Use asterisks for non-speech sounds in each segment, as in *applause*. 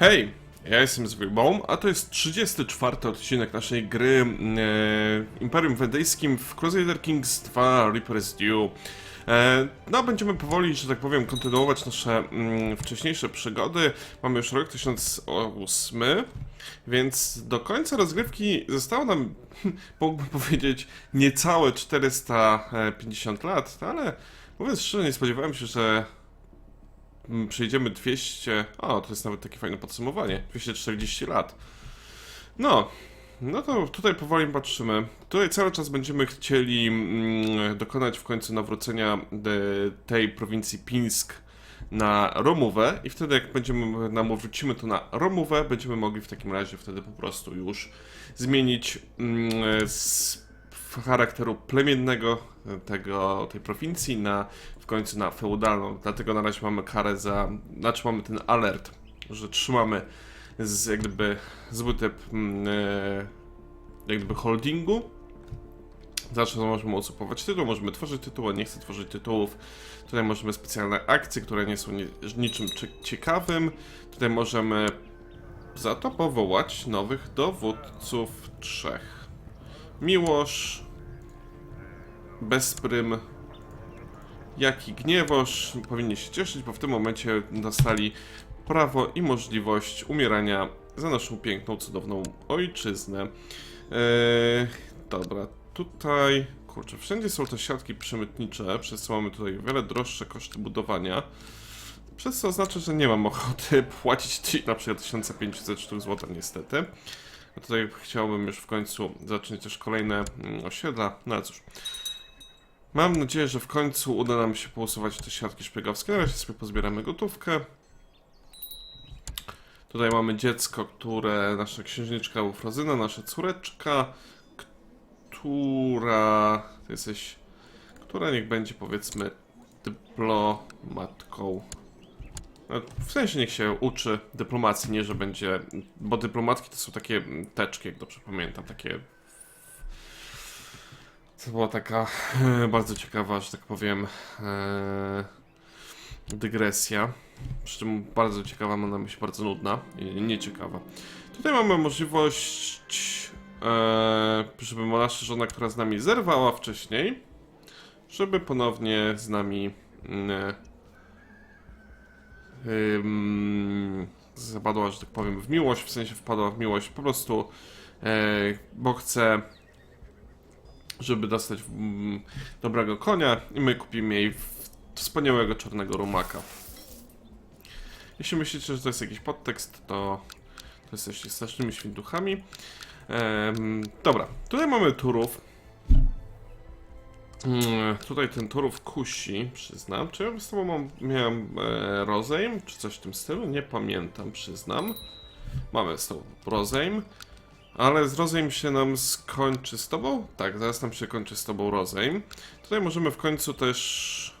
Hej, ja jestem Zwybą, a to jest 34 odcinek naszej gry e, Imperium Wendyjskim w Crusader Kings 2 Reaper's Due. E, no, będziemy powoli, że tak powiem, kontynuować nasze mm, wcześniejsze przygody. Mamy już rok 1008, więc do końca rozgrywki zostało nam, *laughs* mógłbym powiedzieć, niecałe 450 lat, ale mówiąc szczerze, nie spodziewałem się, że przejdziemy 200. O, to jest nawet takie fajne podsumowanie. 240 lat. No, no to tutaj powoli patrzymy. Tutaj cały czas będziemy chcieli mm, dokonać w końcu nawrócenia de, tej prowincji Pińsk na Romówę i wtedy jak będziemy nawrócimy to na Romówę, będziemy mogli w takim razie wtedy po prostu już zmienić mm, z charakteru plemiennego tego, tej prowincji na w końcu na feudalną. Dlatego na razie mamy karę za. Znaczy mamy ten alert, że trzymamy z jak gdyby zły typ mm, e, jak gdyby holdingu. Zawsze możemy usupować tytuł, możemy tworzyć tytuł, a nie chcę tworzyć tytułów. Tutaj możemy specjalne akcje, które nie są ni niczym cie- ciekawym. Tutaj możemy za to powołać nowych dowódców trzech. Miłosz, Bezprym, jak i Gniewosz powinni się cieszyć, bo w tym momencie dostali prawo i możliwość umierania za naszą piękną, cudowną ojczyznę. Eee, dobra, tutaj, kurczę, wszędzie są te siatki przemytnicze, przez co mamy tutaj o wiele droższe koszty budowania. Przez co oznacza, że nie mam ochoty *laughs* płacić ci na przykład 1500 sztuk niestety. A tutaj chciałbym już w końcu zacząć też kolejne mm, osiedla. No ale cóż. Mam nadzieję, że w końcu uda nam się pousuwać te siatki szpiegowskie. Na razie sobie pozbieramy gotówkę. Tutaj mamy dziecko, które nasza księżniczka Ufrozyna, nasza córeczka, która ty jesteś, która niech będzie powiedzmy dyplomatką. No, W sensie niech się uczy dyplomacji, nie że będzie, bo dyplomatki to są takie teczki, jak dobrze pamiętam, takie to była taka e, *laughs* bardzo ciekawa, że tak powiem, e, dygresja. Przy czym bardzo ciekawa, mam na myśli bardzo nudna i nieciekawa. Tutaj mamy możliwość, e, żeby nasza żona, która z nami zerwała wcześniej, żeby ponownie z nami mm, ym, zapadła, że tak powiem, w miłość, w sensie wpadła w miłość po prostu, e, bo chce żeby dostać mm, dobrego konia i my kupimy jej wspaniałego czarnego rumaka. Jeśli myślicie, że to jest jakiś podtekst, to, to jesteście strasznymi świntuchami. Em, dobra, tutaj mamy turów. Mm, tutaj ten turów kusi, przyznam. Czy ja z tobą mam, miałem e, rozejm, czy coś w tym stylu? Nie pamiętam, przyznam. Mamy z tobą rozejm. Ale z rozejm się nam skończy z tobą? Tak, zaraz nam się kończy z tobą rozejm. Tutaj możemy w końcu też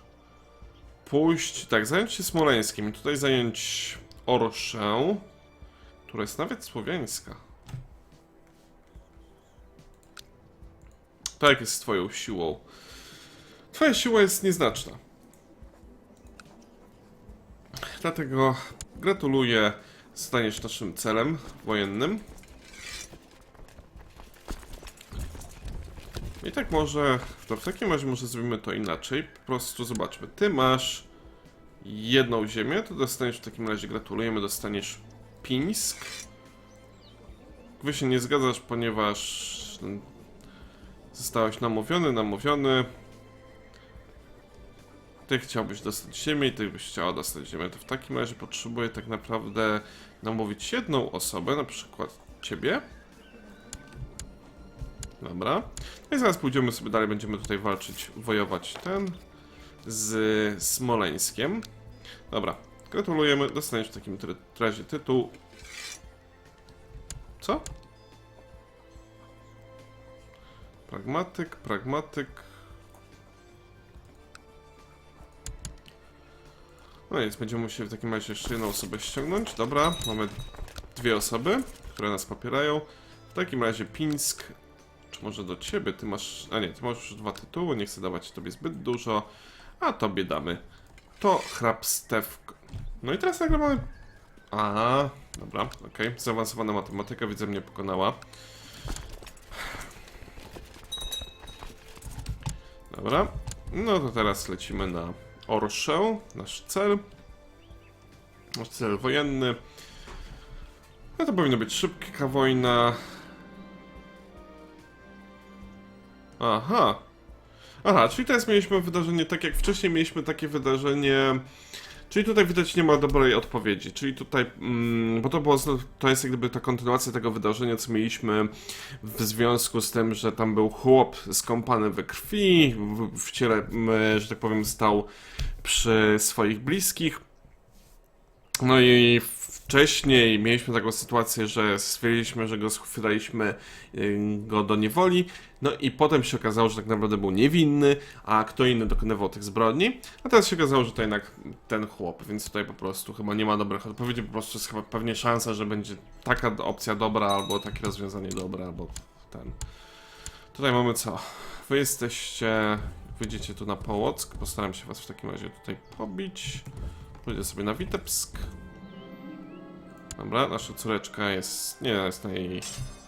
pójść, tak, zająć się Smoleńskim. Tutaj zająć Orszę, która jest nawet słowiańska. Tak jest twoją siłą. Twoja siła jest nieznaczna. Dlatego gratuluję, staniesz naszym celem wojennym. I tak może, to w takim razie może zrobimy to inaczej. Po prostu zobaczmy. Ty masz jedną ziemię, to dostaniesz w takim razie, gratulujemy, dostaniesz Pińsk. Wy się nie zgadzasz, ponieważ zostałeś namówiony, namówiony. Ty chciałbyś dostać ziemię i ty byś chciała dostać ziemię. To w takim razie potrzebuję tak naprawdę namówić jedną osobę, na przykład ciebie. Dobra. No i zaraz pójdziemy sobie dalej, będziemy tutaj walczyć, wojować ten z Smoleńskiem. Dobra, gratulujemy, dostaniesz w takim razie tytuł. Co? Pragmatyk, pragmatyk. No nic, będziemy musieli w takim razie jeszcze jedną osobę ściągnąć. Dobra, mamy dwie osoby, które nas popierają. W takim razie Pińsk, czy może do ciebie? Ty masz. A nie, ty masz już dwa tytuły, nie chcę dawać tobie zbyt dużo. A tobie damy. To hrabstewko. No i teraz nagle mamy A, dobra, okej. Zaawansowana matematyka widzę mnie pokonała. Dobra, no to teraz lecimy na Orszę, nasz cel. Nasz cel wojenny. No to powinno być szybka wojna. Aha. Aha, czyli teraz mieliśmy wydarzenie tak jak wcześniej mieliśmy takie wydarzenie. Czyli tutaj widać nie ma dobrej odpowiedzi. Czyli tutaj, mm, bo to było, to jest jak gdyby ta kontynuacja tego wydarzenia, co mieliśmy w związku z tym, że tam był chłop skąpany we krwi, w, w ciele, że tak powiem, stał przy swoich bliskich. No i wcześniej mieliśmy taką sytuację, że stwierdziliśmy, że go schwytaliśmy y, go do niewoli, no i potem się okazało, że tak naprawdę był niewinny, a kto inny dokonywał tych zbrodni, a teraz się okazało, że to jednak ten chłop, więc tutaj po prostu chyba nie ma dobrych odpowiedzi, po prostu jest chyba pewnie szansa, że będzie taka opcja dobra, albo takie rozwiązanie dobre, albo ten. Tutaj mamy co? Wy jesteście, wyjdziecie tu na Połock, postaram się was w takim razie tutaj pobić. Pójdę sobie na Witebsk. Dobra, nasza córeczka jest, nie jest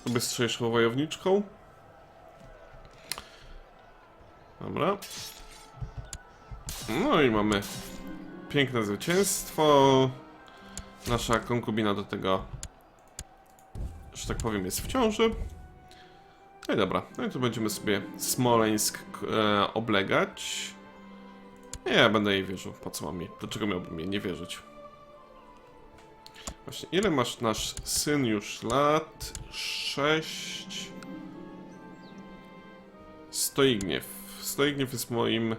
najbystrzejszą wojowniczką. Dobra. No i mamy piękne zwycięstwo. Nasza konkubina do tego, że tak powiem, jest w ciąży. No i dobra, no i tu będziemy sobie Smoleńsk e, oblegać. Nie, ja będę jej wierzył. Po co mam jej? Dlaczego miałbym jej nie wierzyć? Właśnie, ile masz nasz syn już lat? Sześć. Stoigniew. Stoigniew jest moim...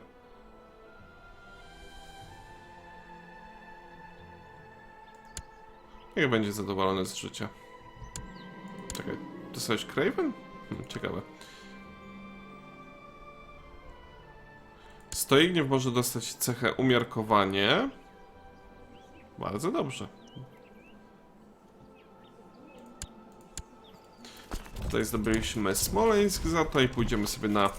Jak będzie zadowolony z życia? Czekaj, dostałeś Craven? Hmm, ciekawe. Stoigniew może dostać cechę umiarkowanie. Bardzo dobrze. Tutaj zdobyliśmy Smoleńsk za to i pójdziemy sobie na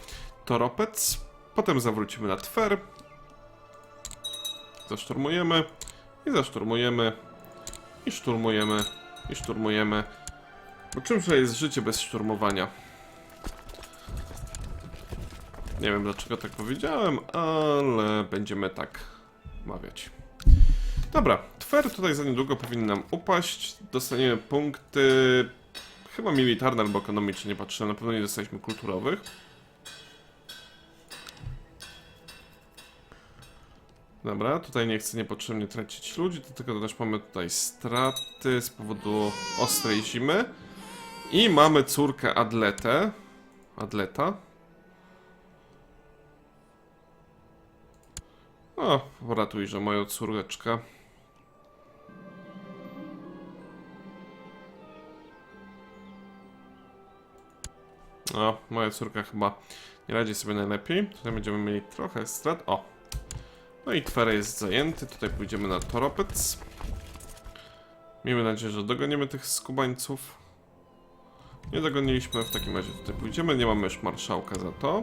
Toropec. Potem zawrócimy na Twer. Zaszturmujemy. I zaszturmujemy. I szturmujemy. I szturmujemy. Bo czymże jest życie bez szturmowania? Nie wiem dlaczego tak powiedziałem, ale będziemy tak mawiać. Dobra, Twer tutaj za niedługo powinien nam upaść. Dostaniemy punkty chyba militarne albo ekonomiczne, nie patrzyłem, na pewno nie dostaliśmy kulturowych. Dobra, tutaj nie chcę niepotrzebnie tracić ludzi, dlatego też mamy tutaj straty z powodu ostrej zimy. I mamy córkę Adletę. Adleta. O, ratujże moją córeczkę. O, moja córka chyba nie radzi sobie najlepiej. Tutaj będziemy mieli trochę strat. O! No i Twer jest zajęty. Tutaj pójdziemy na Toropec. Miejmy nadzieję, że dogonimy tych skubańców. Nie dogoniliśmy, w takim razie tutaj pójdziemy. Nie mamy już marszałka za to.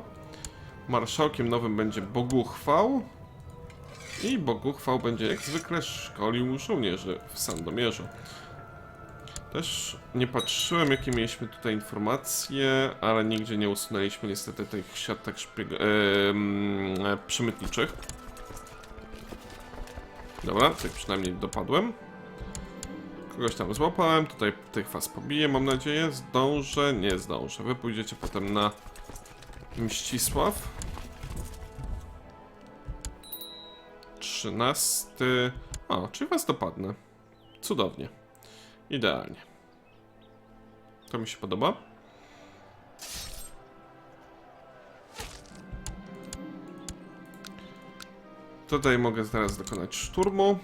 Marszałkiem nowym będzie Boguchwał. I Boguchwał będzie jak zwykle szkolił żołnierzy w Sandomierzu. Też nie patrzyłem, jakie mieliśmy tutaj informacje, ale nigdzie nie usunęliśmy niestety tych siatek szpieg... em, e, przemytniczych. Dobra, tutaj przynajmniej dopadłem. Kogoś tam złapałem, tutaj tych was pobiję, mam nadzieję. Zdążę? Nie zdążę. Wy pójdziecie potem na Mścisław. 13. O, czyli was dopadnę. Cudownie. Idealnie. To mi się podoba. Tutaj mogę teraz dokonać szturmu.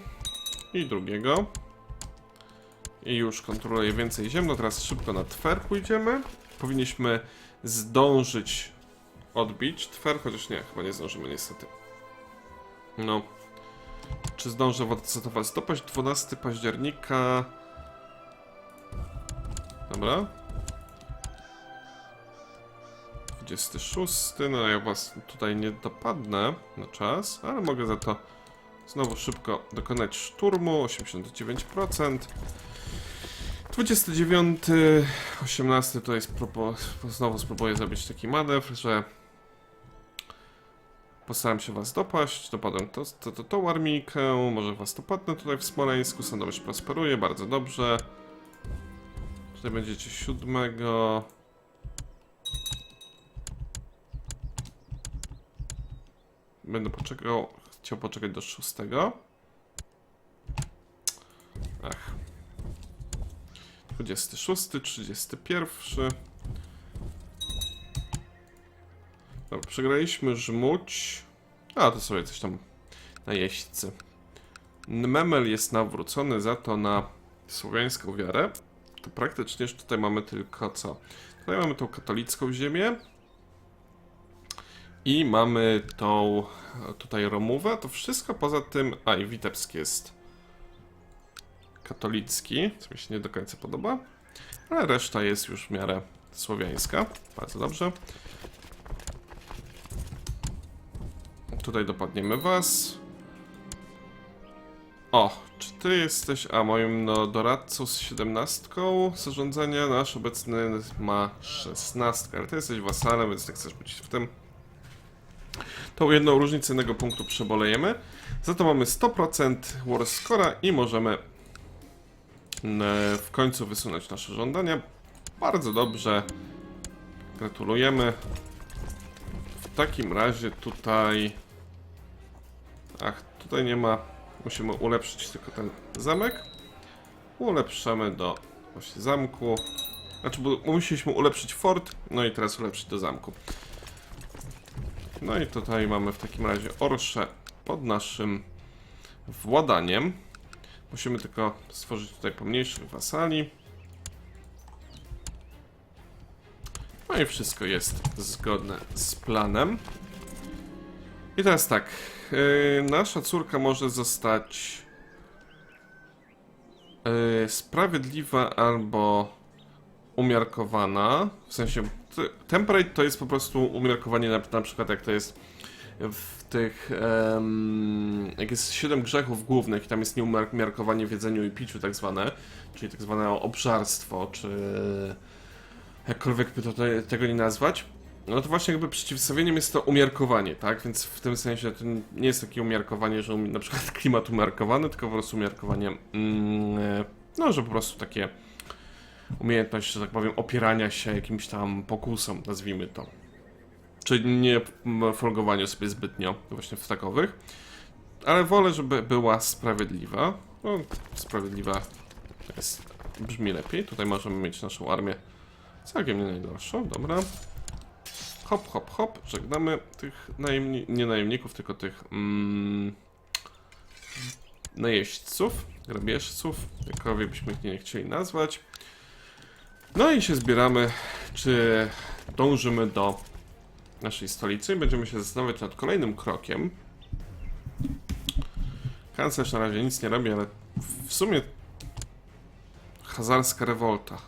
I drugiego. I już kontroluję więcej ziem. No teraz szybko na Twer pójdziemy. Powinniśmy zdążyć odbić Twer, chociaż nie, chyba nie zdążymy niestety. No. Czy zdążę odcytować? 12 października. Dobra. 26. No ja was tutaj nie dopadnę na czas, ale mogę za to Znowu szybko dokonać szturmu, 89%. 29, 18 to jest propo, znowu spróbuję zrobić taki manewr, że postaram się was dopaść, dopadłem to, to, to, tą armijkę, może was dopadnę tutaj w Smoleńsku, Sandomierz prosperuje, bardzo dobrze. Tutaj będziecie siódmego. Będę poczekał, chciał poczekać do szóstego. Ach. 26, 31. Dobra, przegraliśmy żmuć. A, to sobie coś tam na jeźdźcy. Memel jest nawrócony za to na słowiańską wiarę. To praktycznie tutaj mamy tylko co? Tutaj mamy tą katolicką ziemię. I mamy tą tutaj Romówę. To wszystko poza tym. A i Witebsk jest katolicki, co mi się nie do końca podoba. Ale reszta jest już w miarę słowiańska. Bardzo dobrze. Tutaj dopadniemy was. O, czy ty jesteś, a moim no, doradcą z 17 zarządzania, nasz obecny ma 16, ale ty jesteś wasalem, więc nie chcesz być w tym. Tą jedną różnicę jednego punktu przebolejemy. Za to mamy 100% war i możemy e, w końcu wysunąć nasze żądania. Bardzo dobrze. Gratulujemy. W takim razie tutaj... Ach, tutaj nie ma... Musimy ulepszyć tylko ten zamek. Ulepszamy do właśnie zamku. Znaczy, bo musieliśmy ulepszyć fort, no i teraz ulepszyć do zamku. No i tutaj mamy w takim razie Orszę pod naszym władaniem. Musimy tylko stworzyć tutaj pomniejszych wasali. No i wszystko jest zgodne z planem. I teraz tak. Yy, nasza córka może zostać yy, sprawiedliwa albo umiarkowana. W sensie temperate to jest po prostu umiarkowanie na, przykład jak to jest w tych jak jest 7 grzechów głównych i tam jest nieumiarkowanie w jedzeniu i piciu tak zwane, czyli tak zwane obżarstwo, czy jakkolwiek by to te- tego nie nazwać. No to właśnie jakby przeciwstawieniem jest to umiarkowanie, tak? Więc w tym sensie to nie jest takie umiarkowanie, że na przykład *laughs* klimat umiarkowany, tylko po prostu umiarkowanie, mm, e, no że po prostu takie umiejętność, że tak powiem, opierania się jakimś tam pokusom, nazwijmy to. Czyli nie m, folgowaniu sobie zbytnio właśnie w takowych. Ale wolę, żeby była sprawiedliwa. No, sprawiedliwa jest, brzmi lepiej. Tutaj możemy mieć naszą armię całkiem nie najdroższą, dobra. Hop, hop, hop. Żegnamy tych najemni nie najemników, tylko tych mm, najeźdźców, grabieżców, jakkolwiek byśmy ich nie chcieli nazwać. No i się zbieramy, czy dążymy do naszej stolicy i będziemy się zastanawiać nad kolejnym krokiem. Kanclerz na razie nic nie robi, ale w sumie hazarska rewolta.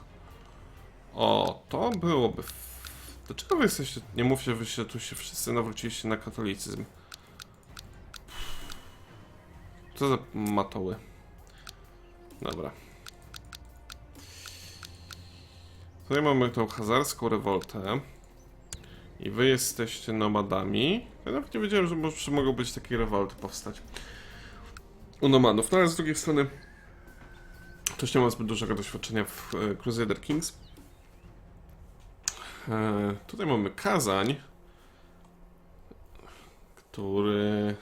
O, to byłoby... Dlaczego wy jesteście... Nie mówcie, wy się tu się wszyscy nawróciliście na katolicyzm. Co za matoły. Dobra. Tutaj mamy tą hazarską rewoltę. I wy jesteście nomadami. Ja nawet nie wiedziałem, że może mogą być takie rewolty powstać. U nomadów. No ale z drugiej strony też nie mam zbyt dużego doświadczenia w e, Crusader Kings. E, tutaj mamy Kazań, który...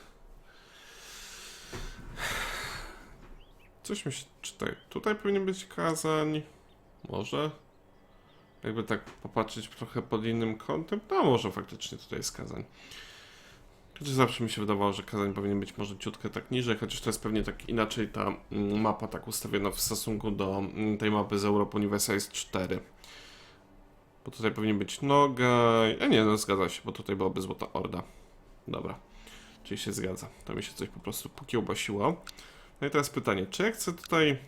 Coś mi się czytaj. Tutaj powinien być Kazań. Może. Jakby tak popatrzeć trochę pod innym kątem. No może faktycznie tutaj jest Kazań. Chociaż zawsze mi się wydawało, że Kazań powinien być może ciutkę tak niżej, chociaż to jest pewnie tak inaczej ta mm, mapa tak ustawiona w stosunku do mm, tej mapy z Europa Universalis 4. Bo tutaj powinien być noga. A nie, no zgadza się, bo tutaj byłaby Złota Orda. Dobra. Czyli się zgadza. To mi się coś po prostu pokiełbasiło. No i teraz pytanie, czy ja chcę tutaj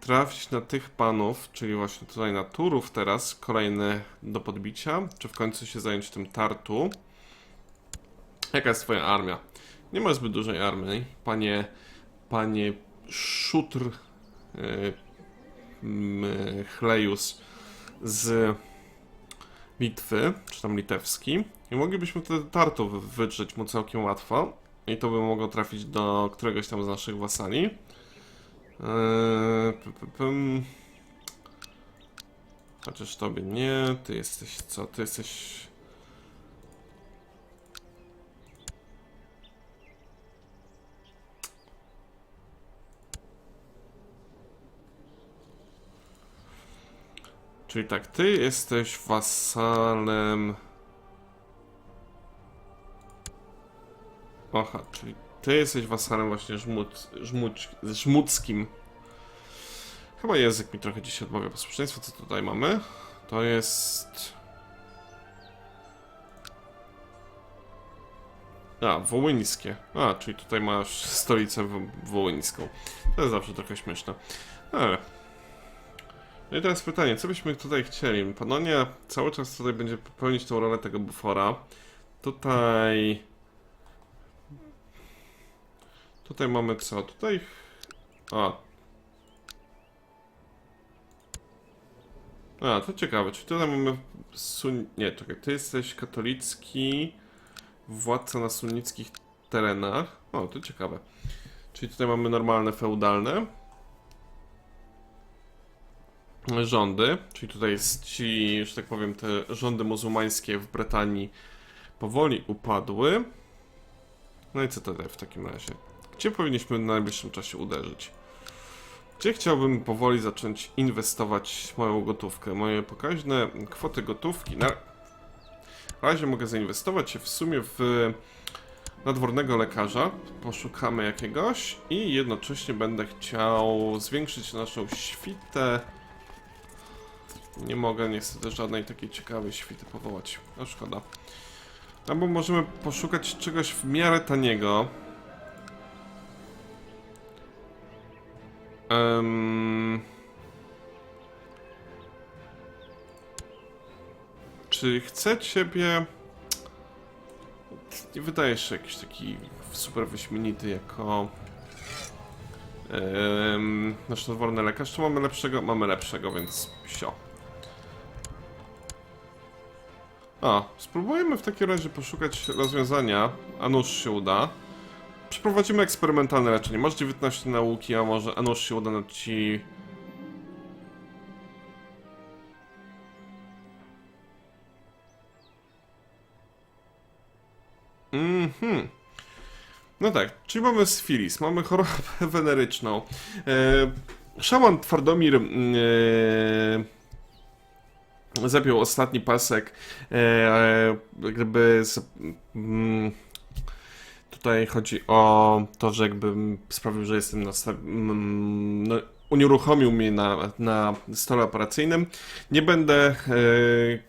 trafić na tych panów, czyli właśnie tutaj na Turów teraz, kolejny do podbicia, czy w końcu się zająć tym Tartu? Jaka jest twoja armia? Nie ma zbyt dużej armii, panie, panie Szutr yy, mm, Chlejus z Litwy, czy tam litewski. I moglibyśmy wtedy Tartów wydrzeć mu całkiem łatwo. I to by mogło trafić do któregoś tam z naszych wasali. Pym. Chociaż tobie nie, ty jesteś co? Ty jesteś. Czyli tak, ty jesteś wasalem. Aha, czyli ty jesteś wasalem właśnie żmud. Chyba język mi trochę dzisiaj odmawia posłuszeństwa. Co tutaj mamy? To jest... A, wołyńskie. A, czyli tutaj masz stolicę wo- wołyńską. To jest zawsze trochę śmieszne. Ale... No i teraz pytanie, co byśmy tutaj chcieli? Panonia cały czas tutaj będzie pełnić tą rolę tego bufora. Tutaj... Tutaj mamy co? Tutaj... A. A, to ciekawe. Czy tutaj mamy sun... Nie, czekaj. Ty jesteś katolicki władca na sunnickich terenach. O, to ciekawe. Czyli tutaj mamy normalne, feudalne rządy. Czyli tutaj ci, że tak powiem, te rządy muzułmańskie w Brytanii powoli upadły. No i co tutaj w takim razie? Gdzie powinniśmy w najbliższym czasie uderzyć? Gdzie chciałbym powoli zacząć inwestować moją gotówkę? Moje pokaźne kwoty gotówki. Na razie mogę zainwestować się w sumie w nadwornego lekarza. Poszukamy jakiegoś i jednocześnie będę chciał zwiększyć naszą świtę. Nie mogę niestety żadnej takiej ciekawej świty powołać. No szkoda. Albo możemy poszukać czegoś w miarę taniego. Em, Czy chcę ciebie... Nie wydajesz się jakiś taki super wyśmienity jako... Um, nasz nadworny lekarz. Czy mamy lepszego? Mamy lepszego, więc sio. A, spróbujemy w takim razie poszukać rozwiązania, a nuż się uda. Przeprowadzimy eksperymentalne leczenie. Masz 19 nauki, a może a nuż się uda na ci... Mhm. No tak, czyli mamy syfilis, mamy chorobę *laughs* weneryczną. E, szaman Twardomir e, zapiął ostatni pasek, e, gdyby z, mm, tutaj chodzi o to, że jakby sprawił, że jestem na no, unieruchomił mnie na, na stole operacyjnym. Nie będę e,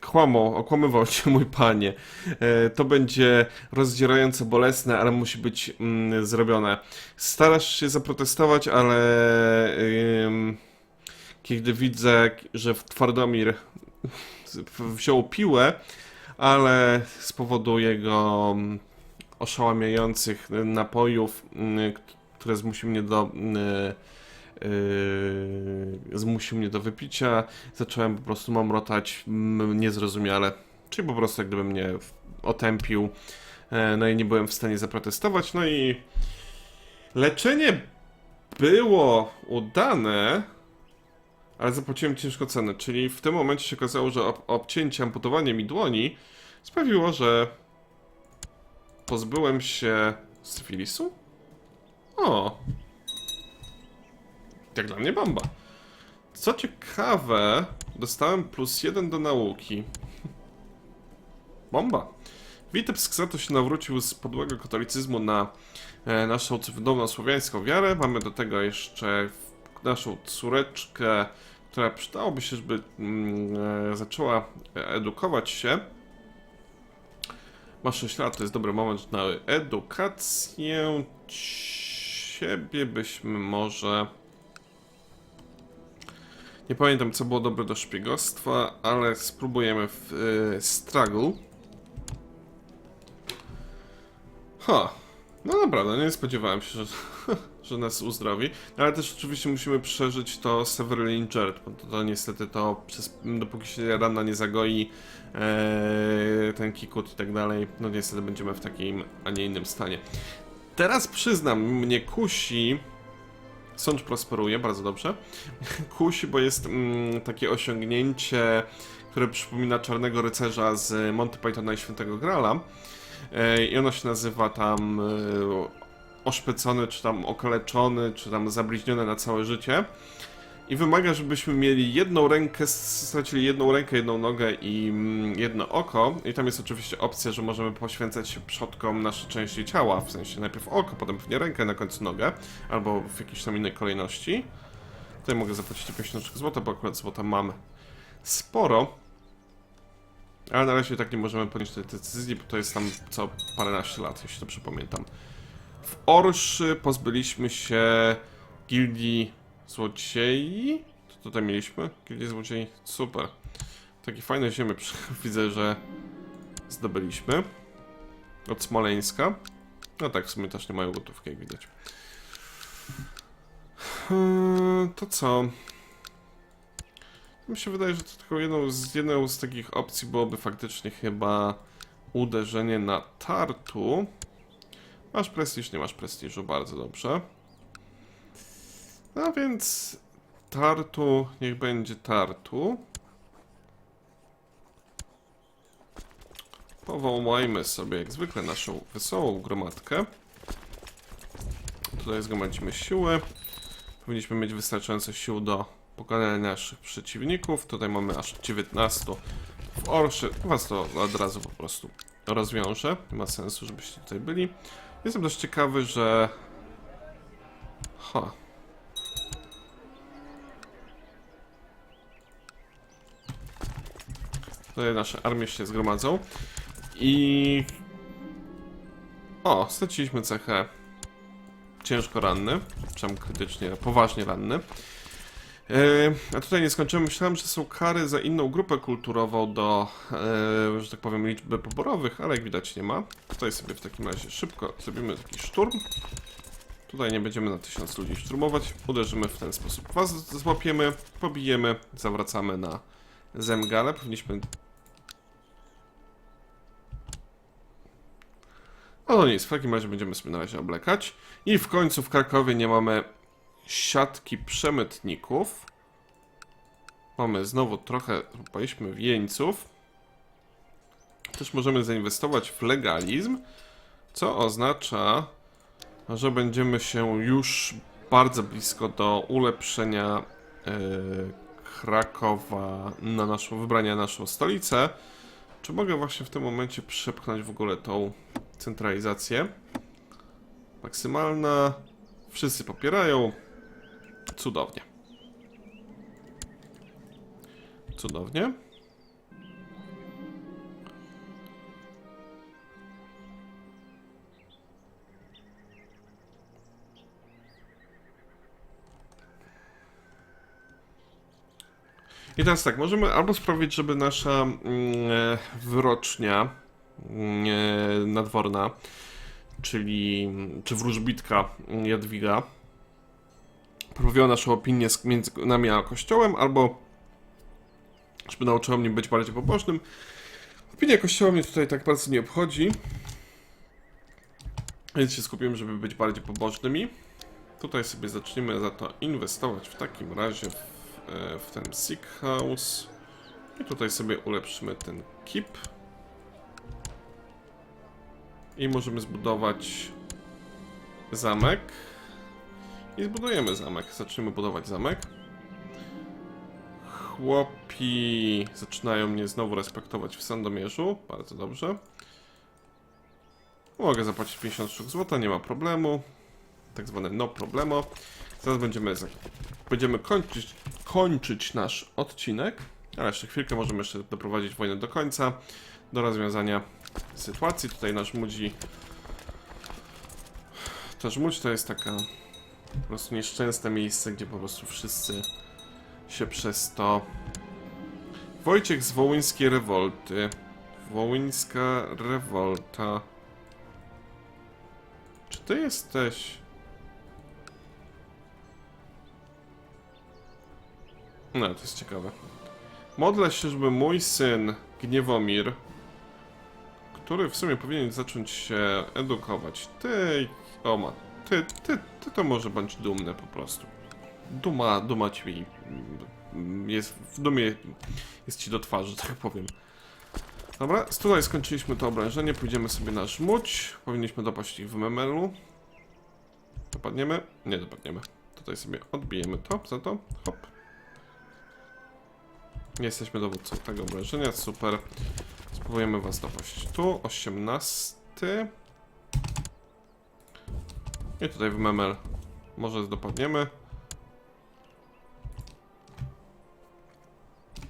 kłamał, okłamywał cię, *laughs* mój panie. E, to będzie rozdzierająco bolesne, ale musi być mm, zrobione. Starasz się zaprotestować, ale ym, kiedy widzę, że w Twardomir wziął piłę, ale z powodu jego oszałamiających napojów, mm, które zmusił mnie do mm, yy, zmusił mnie do wypicia, zacząłem po prostu mamrotać niezrozumiale, czyli po prostu gdyby mnie otępił, e, no i nie byłem w stanie zaprotestować, no i leczenie było udane, ale zapłaciłem ciężko cenę, czyli w tym momencie się okazało, że ob obcięcie, amputowanie mi dłoni sprawiło, że pozbyłem się syfilisu? O! Jak dla mnie bomba. Co ciekawe, dostałem plus jeden do nauki. Bomba. Witebsk za to się nawrócił z podłego katolicyzmu na e, naszą cudowną słowiańską wiarę. Mamy do tego jeszcze naszą córeczkę, która przydałoby się, żeby mm, e, zaczęła edukować się. Masz 6 lat, to jest dobry moment na edukację. Ciebie byśmy może... Nie pamiętam, co było dobre do szpiegostwa, ale spróbujemy w y, Struggle. Ha. No naprawdę, nie spodziewałem się, że, *laughs* że nas uzdrowi. Ale też oczywiście musimy przeżyć to severely injured, bo to, to niestety to przez, dopóki się rana nie zagoi, e, ten kikut i tak dalej, no niestety będziemy w takim, a nie innym stanie. Teraz przyznam, mnie kusi... Sącz prosperuje, bardzo dobrze. *laughs* Kusi, bo jest mm, takie osiągnięcie, które przypomina Czarnego Rycerza z Monty Pythona i Świętego Grala. E, I ono się nazywa tam e, oszpecony, czy tam okaleczony, czy tam zabliźniony na całe życie. I wymaga, żebyśmy mieli jedną rękę, stracili jedną rękę, jedną nogę i mm, jedno oko. I tam jest oczywiście opcja, że możemy poświęcać się przodkom nasze części ciała, w sensie najpierw oko, potem pewnie rękę, na końcu nogę, albo w jakiejś tam innej kolejności. Tutaj mogę zapłacić 50 sztuk złota, bo akurat złota mamy sporo. Ale na razie tak nie możemy podjąć tej decyzji, bo to jest tam co paręnaście lat, jeśli dobrze pamiętam. W Orszy pozbyliśmy się gildii złodziei. Co tutaj mieliśmy? Gildii złodziei. Super. Takie fajne ziemie *laughs* widzę, że zdobyliśmy. Od Smoleńska. No tak, w sumie też nie mają gotówki, jak widać. Eee, To co? Mi się wydaje, że to tylko jedną z, jedną z takich opcji byłoby faktycznie chyba uderzenie na tartu. Masz prestiż, nie masz prestiżu, bardzo dobrze. No więc tartu, niech będzie tartu. Powołajmy sobie jak zwykle naszą wesołą gromadkę. Tutaj zgromadzimy siły. Powinniśmy mieć wystarczająco sił do pokonania naszych przeciwników. Tutaj mamy aż 19 w Orszy. Was to od razu po prostu rozwiążę. Nie ma sensu, żebyście tutaj byli. Jestem dość ciekawy, że... Ha. Tutaj nasze armie się zgromadzą. I... O, straciliśmy cechę ciężko ranny, czym krytycznie, poważnie ranny. Yy, a tutaj nie skończyłem. Myślałem, że są kary za inną grupę kulturową do, yy, że tak powiem, liczby poborowych, ale jak widać nie ma. Tutaj sobie w takim razie szybko zrobimy taki szturm. Tutaj nie będziemy na tysiąc ludzi szturmować. Uderzymy w ten sposób. Was złapiemy, pobijemy, zawracamy na Zemgale. Powinniśmy... No to nic, w takim razie będziemy sobie na razie oblekać. I w końcu w Krakowie nie mamy siatki przemytników. Mamy znowu trochę, paliśmy wieńców. Też możemy zainwestować w legalizm, co oznacza, że będziemy się już bardzo blisko do ulepszenia e, Krakowa na naszą, wybrania na naszą stolicę. Czy mogę właśnie w tym momencie przepchnąć w ogóle tą centralizację? Maksymalna. Wszyscy popierają. Cudownie. Cudownie. I teraz tak, możemy albo sprawić, żeby nasza mm, e, wyrocznia mm, e, nadworna, czyli czy wróżbitka Jadwiga, poprawiła naszą opinię między nami a kościołem, albo żeby nauczyła mnie być bardziej pobożnym. Opinia kościoła mnie tutaj tak bardzo nie obchodzi, więc się skupiłem, żeby być bardziej pobożnymi. Tutaj sobie zaczniemy za to inwestować w takim razie w, e, w ten Sick House. I tutaj sobie ulepszymy ten keep. I możemy zbudować zamek. I zbudujemy zamek. Zaczniemy budować zamek. Chłopi zaczynają mnie znowu respektować w Sandomierzu. Bardzo dobrze. Mogę zapłacić 50 sztuk złota, nie ma problemu. Tak zwane no problemo. Zaraz będziemy, będziemy kończyć, kończyć nasz odcinek. Ale jeszcze chwilkę możemy jeszcze doprowadzić wojnę do końca. Do rozwiązania sytuacji. Tutaj nasz Mudzi... Też Mudź to jest taka po prostu nieszczęsne miejsce, gdzie po prostu wszyscy się przez to... Wojciech z Wołyńskiej Rewolty. Wołyńska Rewolta. Czy ty jesteś... No, to jest ciekawe. Modlę się, żeby mój syn Gniewomir, który w sumie powinien zacząć się edukować. Ty, o ma, ty, ty, ty to może bądź dumny po prostu. Duma, duma ci jest, w dumie jest ci do twarzy, *laughs* tak powiem. Dobra, tutaj skończyliśmy to obrężenie, pójdziemy sobie na żmudź. Powinniśmy dopaść ich w memelu. Dopadniemy? Nie dopadniemy. Tutaj sobie odbijemy to, za to, hop. Nie jesteśmy dowódcą tego obrażenia, super. Spróbujemy was dopaść. Tu 18. I tutaj w memel może dopadniemy.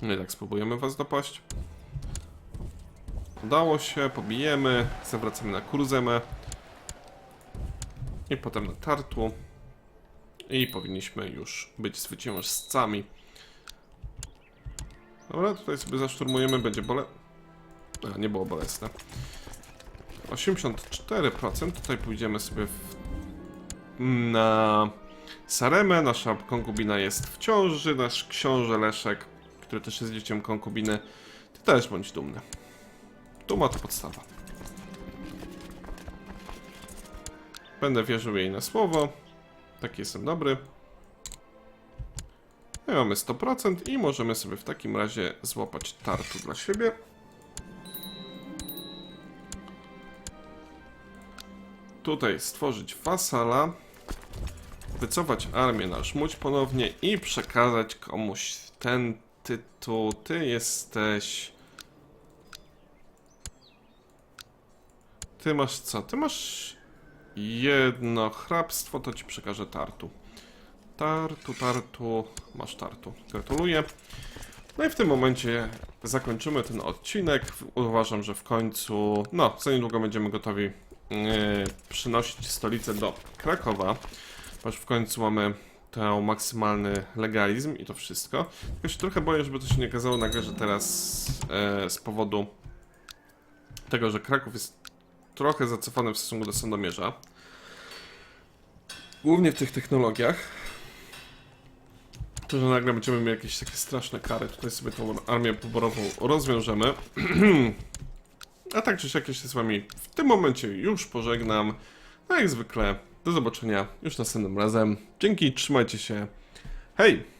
No i tak spróbujemy was dopaść. Udało się, pobijemy, zawracamy na kurzemę. I potem na tartu. I powinniśmy już być zwycięzcami. Dobra, tutaj sobie zaszturmujemy, będzie bole... A, nie było bolesne. 84%, tutaj pójdziemy sobie w... na Saremę, nasza konkubina jest w ciąży, nasz książę Leszek, który też jest dzieciem konkubiny, ty też bądź dumny. Duma to podstawa. Będę wierzył jej na słowo. Taki jestem dobry. I mamy 100% i możemy sobie w takim razie złapać tartu dla siebie. Tutaj stworzyć wasala. Wycofać armię na żmudź ponownie i przekazać komuś ten tytuł. Ty jesteś... Ty masz co? Ty masz jedno hrabstwo, to ci przekażę tartu. Tartu, tartu, masz tartu. Gratuluję. No i w tym momencie zakończymy ten odcinek. Uważam, że w końcu, no, za niedługo będziemy gotowi przynosić stolicę do Krakowa. Już w końcu mamy ten maksymalny legalizm i to wszystko. Tylko się trochę boję, żeby to się nie okazało nagle, że teraz e, z powodu tego, że Kraków jest trochę zacofany w stosunku do Sandomierza. Głównie w tych technologiach. To, że nagle będziemy mieli jakieś takie straszne kary. Tutaj sobie tą armię poborową rozwiążemy. *clears throat* A tak czy siak się z wami w tym momencie już pożegnam. No jak zwykle, do zobaczenia już następnym razem. Dzięki, trzymajcie się. Hej!